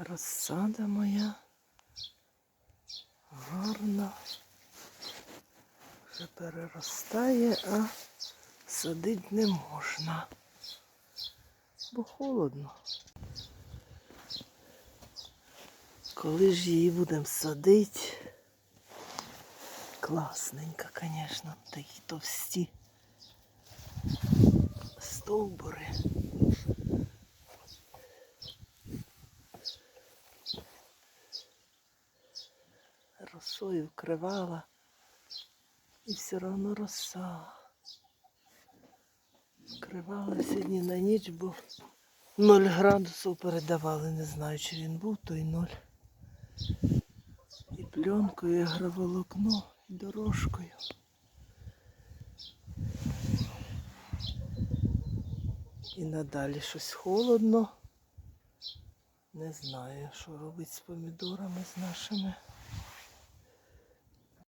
Розсада моя. Гарна. Вже переростає, а садити не можна. Бо холодно. Коли ж її будемо садити? Класненька, звісно, такі товсті стовбури. Росою вкривала і все одно роса. Вкривала сьогодні на ніч, бо 0 градусів передавали. Не знаю, чи він був той 0. І пленкою, і агроволокно, і дорожкою. І надалі щось холодно. Не знаю, що робити з помідорами з нашими.